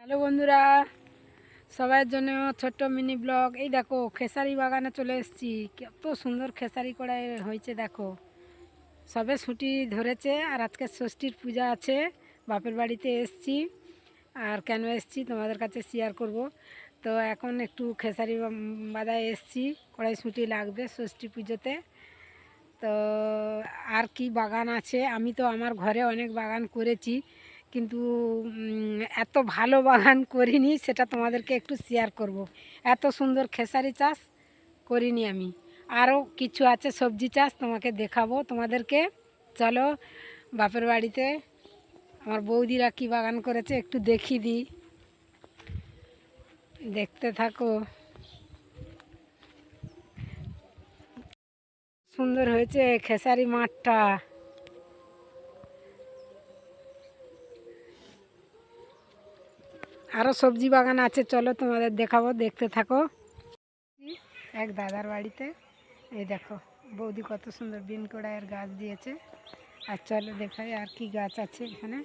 Hello বন্ধুরা সবার জন্য ছোট্ট মিনি ব্লগ। এই দেখো, খেসারি বাগানে চলে এসেছি। কত সুন্দর খেসারি কড়াই হয়েছে, দেখো। সবে ছুটি ধরেছে আর আজকে ষষ্ঠীর পূজা আছে। বাপের বাড়িতে এসেছি আর কেন এসেছি তোমাদের কাছে শেয়ার করব। তো এখন একটু খেসারি বাদায় এসেছি, কড়াই ছুটি লাগবে ষষ্ঠী পুজোতে। তো আর কি বাগান আছে? আমি তো আমার ঘরে অনেক বাগান করেছি। কিন্তু এত ভালো বাগান করিনি সেটা তোমাদেরকে একটু শেয়ার করব। এত সুন্দর খেসারি চাষ করিনি আমি। আরও কিছু আছে সবজি চাষ তোমাকে দেখাবো। তোমাদেরকে চলো বাপের বাড়িতে আমার বৌদিরা কি বাগান করেছে একটু দেখিয়ে দিই দেখতে থাকো। সুন্দর হয়েছে খেসারি মাঠটা। আরও সবজি বাগান আছে, চলো তোমাদের দেখাবো, দেখতে থাকো। এক দাদার বাড়িতে, এই দেখো, বৌদি কত সুন্দর বিন কড়াইয়ের গাছ দিয়েছে। আর চলো দেখাই আর কি গাছ আছে এখানে।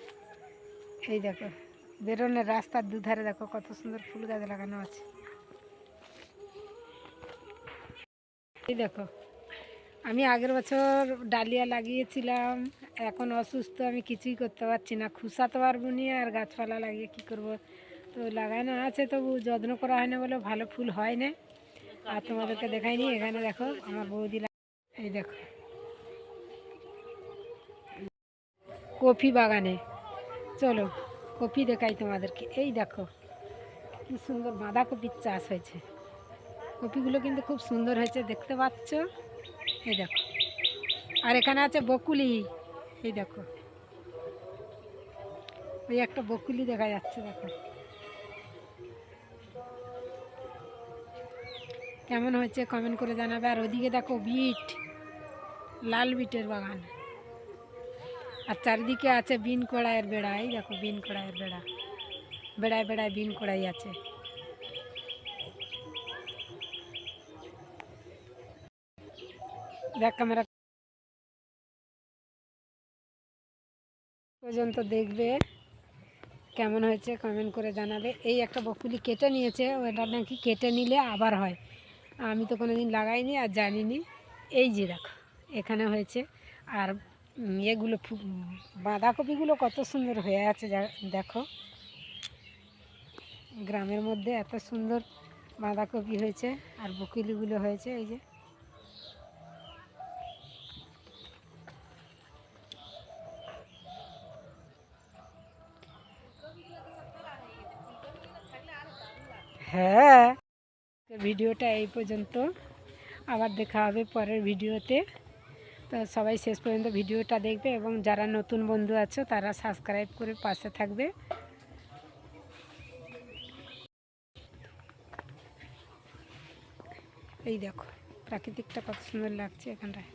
এই দেখো, বেরোনের রাস্তার দুধারে দেখো কত সুন্দর ফুল গাছ লাগানো আছে। এই দেখো, আমি আগের বছর ডালিয়া লাগিয়েছিলাম, এখন অসুস্থ, আমি কিছুই করতে পারছি না। খুসাতে পারব নি আর গাছপালা লাগিয়ে কি করব? তো লাগানো আছে, তবু যত্ন করা হয় না বলে ভালো ফুল হয় না। আর তোমাদেরকে দেখাইনি, এখানে দেখো আমার বৌদি এই দেখো। কফি বাগানে। চলো, কফি দেখাই তোমাদেরকে। এই দেখো, কি সুন্দর বাঁধাকপির চাষ হয়েছে। কপিগুলো কিন্তু খুব সুন্দর হয়েছে, দেখতে পাচ্ছ? এই দেখো। আর এখানে আছে বকুলি। এই দেখো। ওই একটা বকুলি দেখা যাচ্ছে, দেখো। কেমন হয়েছে কমেন্ট করে জানাবে। আর ওদিকে দেখো বিট, লাল বিটের বাগান। আর চারিদিকে আছে বিন কড়াইয়ের বেড়া। এই দেখো বিন কড়াইয়ের বেড়া। বেড়ায় বেড়ায় বিন কড়াই আছে। দেখ ক্যামেরা পর্যন্ত দেখবে কেমন হয়েছে কমেন্ট করে জানাবে। এই একটা বকুলি কেটে নিয়েছে, ওটা নাকি কেটে নিলে আবার হয়। আমি তো কোনো দিন লাগাইনি আর জানিনি। এই যে দেখো, এখানে হয়েছে। আর এগুলো বাঁধাকপিগুলো কত সুন্দর হয়ে আছে দেখো। গ্রামের মধ্যে এত সুন্দর বাঁধাকপি হয়েছে আর বকিলিগুলো হয়েছে, এই যে। হ্যাঁ। ভিডিওটা এই পর্যন্ত। আবার দেখা হবে পরের ভিডিওতে। তো সবাই শেষ পর্যন্ত ভিডিওটা দেখবে এবং যারা নতুন বন্ধু আছে, তারা সাবস্ক্রাইব করে পাশে থাকবে। এই দেখো, প্রাকৃতিকটা কত সুন্দর লাগছে এখানটায়।